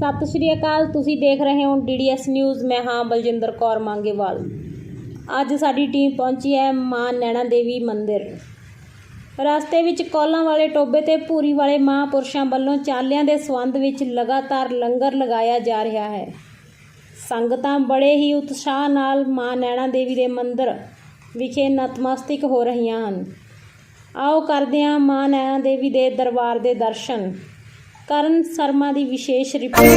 ਸਤਿ ਸ਼੍ਰੀ ਅਕਾਲ, ਤੁਸੀਂ ਦੇਖ ਰਹੇ ਹੋ ਡੀਡੀਐਸ ਨਿਊਜ਼। ਮੈਂ ਹਾਂ ਬਲਜਿੰਦਰ ਕੌਰ ਮੰਗੇਵਾਲ। ਅੱਜ ਸਾਡੀ ਟੀਮ ਪਹੁੰਚੀ ਹੈ ਮਾਂ ਨੈਣਾ ਦੇਵੀ ਮੰਦਿਰ। ਰਸਤੇ ਵਿੱਚ ਕੋਲਾਂ ਵਾਲੇ ਟੋਬੇ ਤੇ ਪੂਰੀ ਵਾਲੇ ਮਹਾਂਪੁਰਸ਼ਾਂ ਵੱਲੋਂ ਚਾਲਿਆਂ ਦੇ ਸੰਬੰਧ ਵਿੱਚ ਲਗਾਤਾਰ ਲੰਗਰ ਲਗਾਇਆ ਜਾ ਰਿਹਾ ਹੈ। ਸੰਗਤਾਂ ਬੜੇ ਹੀ ਉਤਸ਼ਾਹ ਨਾਲ ਮਾਂ ਨੈਣਾ ਦੇਵੀ ਦੇ ਮੰਦਿਰ ਵਿਖੇ ਨਤਮਸਤਕ ਹੋ ਰਹੀਆਂ ਹਨ। ਆਓ ਕਰਦੇ ਹਾਂ ਮਾਂ ਨੈਣਾ ਦੇਵੀ ਦੇ ਦਰਬਾਰ ਦੇ ਦਰਸ਼ਨ। ਕਰਨ ਸ਼ਰਮਾ ਦੀ ਵਿਸ਼ੇਸ਼ ਰਿਪੋਰਟ।